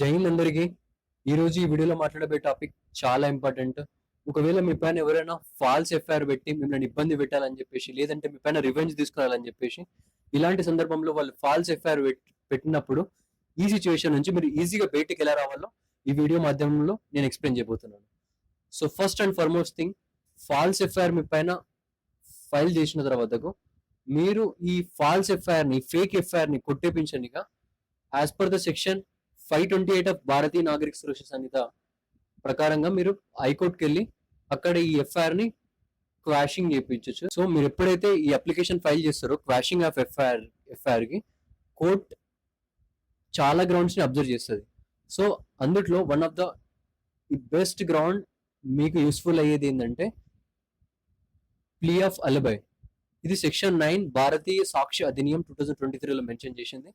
జైన్ అందరికీ. ఈరోజు ఈ వీడియోలో మాట్లాడబోయే టాపిక్ చాలా ఇంపార్టెంట్. ఒకవేళ మీ పైన ఎవరైనా ఫాల్స్ ఎఫ్ఐఆర్ పెట్టి మిమ్మల్ని ఇబ్బంది పెట్టాలని చెప్పేసి లేదంటే మీ పైన రివెంజ్ తీసుకోవాలని చెప్పేసి ఇలాంటి సందర్భంలో వాళ్ళు ఫాల్స్ ఎఫ్ఐఆర్ పెట్టినప్పుడు ఈ సిచ్యువేషన్ నుంచి మీరు ఈజీగా బయటికి ఎలా రావాలో ఈ వీడియో మాధ్యమంలో నేను ఎక్స్ప్లెయిన్ చేయబోతున్నాను. So first and foremost thing false FIR మీ పైన ఫైల్ చేసిన తర్వాతకు మీరు ఈ ఫాల్స్ ఎఫ్ఐఆర్ని ఫేక్ ఎఫ్ఐఆర్ని కొట్టేపించనిగా as per the section five twenty eight of Bharatiya Nagarik Suraksha Sanhita ప్రకారంగా మీరు హైకోర్టుకి వెళ్ళి అక్కడ ఈ ఎఫ్ఐఆర్ని క్వాషింగ్ చేయించవచ్చు సో మీరు ఎప్పుడైతే ఈ అప్లికేషన్ ఫైల్ చేస్తారో క్వాషింగ్ ఆఫ్ ఎఫ్ఐఆర్ ఎఫ్ఐఆర్కి కోర్ట్ చాలా గ్రౌండ్స్ని అబ్జర్వ్ చేస్తుంది. సో అందుట్లో one of the best ground మీకు యూస్ఫుల్ అయ్యేది ఏంటంటే ప్లీ ఆఫ్ అలబై ఇది section nine Bharatiya Sakshya Adhiniyam two thousand twenty త్రీలో మెన్షన్ చేసింది.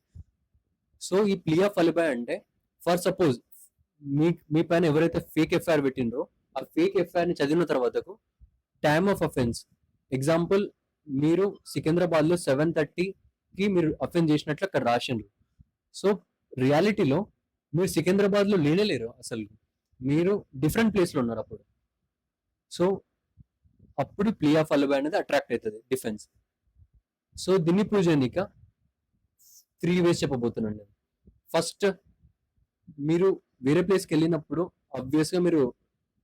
సో ఈ ప్లీ ఆఫ్ అలిబై అంటే ఫర్ సపోజ్ మీ మీ పైన ఎవరైతే ఫేక్ ఎఫ్ఐఆర్ పెట్టిండ్రో ఆ ఫేక్ ఎఫ్ఐఆర్ని చదివిన తర్వాతకు టైమ్ ఆఫ్ అఫెన్స్ ఎగ్జాంపుల్ మీరు సికింద్రాబాద్లో సెవెన్ థర్టీకి మీరు అఫెన్స్ చేసినట్లు అక్కడ రాసిండ్రు. సో రియాలిటీలో మీరు సికింద్రాబాద్లో లేనేలేరు అసలు. మీరు డిఫరెంట్ ప్లేస్లో ఉన్నారు అప్పుడు. సో అప్పుడు ప్లీ ఆఫ్ అలిబై అనేది అట్రాక్ట్ అవుతుంది డిఫెన్స్ సో దీన్ని ప్రూవ్ చేయనీక త్రీ వేస్ చెప్పబోతున్నాను నేను. ఫస్ట్ మీరు వేరే ప్లేస్కి వెళ్ళినప్పుడు ఆబ్వియస్గా మీరు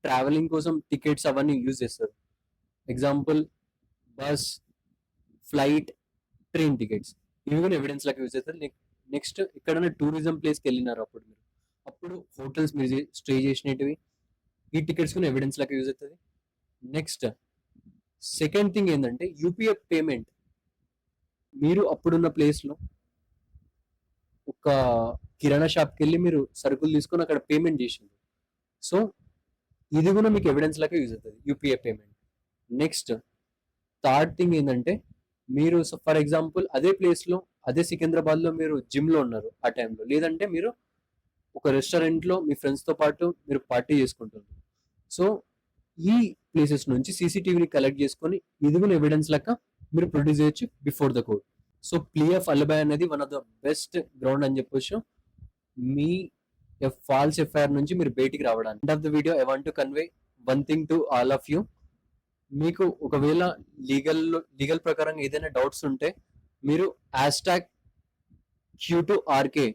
ట్రావెలింగ్ కోసం టికెట్స్ అవన్నీ యూజ్ చేస్తారు. Example bus flight train tickets ఇవి కూడా ఎవిడెన్స్ లాగా యూజ్ చేస్తారు. నెక్స్ట్ ఎక్కడైనా టూరిజం ప్లేస్కి వెళ్ళినారు అప్పుడు మీరు. అప్పుడు హోటల్స్ మీరు స్టే చేసినవి. ఈ టికెట్స్ కూడా ఎవిడెన్స్ లాగా యూజ్ అవుతుంది. నెక్స్ట్ సెకండ్ థింగ్ ఏంటంటే యూపీఎఫ్ పేమెంట్ మీరు అప్పుడున్న ప్లేస్లో ఒక కిరాణా షాప్కి వెళ్ళి మీరు సరుకులు తీసుకొని అక్కడ పేమెంట్ చేసింది సో ఇది కూడా మీకు ఎవిడెన్స్ లాగా యూజ్ అవుతుంది UPI payment next third thing ఏంటంటే మీరు ఫర్ ఎగ్జాంపుల్ అదే ప్లేస్లో అదే సికింద్రాబాద్లో మీరు జిమ్లో ఉన్నారు ఆ టైంలో లేదంటే మీరు ఒక రెస్టారెంట్లో మీ ఫ్రెండ్స్తో పాటు మీరు పార్టీ చేసుకుంటున్నారు. సో ఈ ప్లేసెస్ నుంచి సీసీటీవీని కలెక్ట్ చేసుకొని ఇది కూడా ఎవిడెన్స్ లెక్క మీరు ప్రొడ్యూస్ చేయొచ్చు before the court so plea of alibi అనేది one of the best ground అని చెప్పొచ్చు. మీ ఫాల్స్ ఎఫ్ఐఆర్ నుంచి మీరు బయటికి రావడానికి. End of the video I want to convey one thing to all of you మీకు ఒకవేళ లీగల్ లీగల్ ప్రకారం ఏదైనా డౌట్స్ ఉంటే మీరు hashtag Q to RK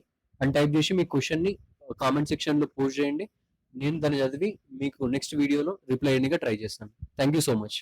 అని టైప్ చేసి మీ క్వశ్చన్ని కామెంట్ సెక్షన్లో పోస్ట్ చేయండి. నేను దాన్ని చదివి మీకు నెక్స్ట్ వీడియోలో రిప్లై అయ్యేగా ట్రై చేస్తాను. Thank you so much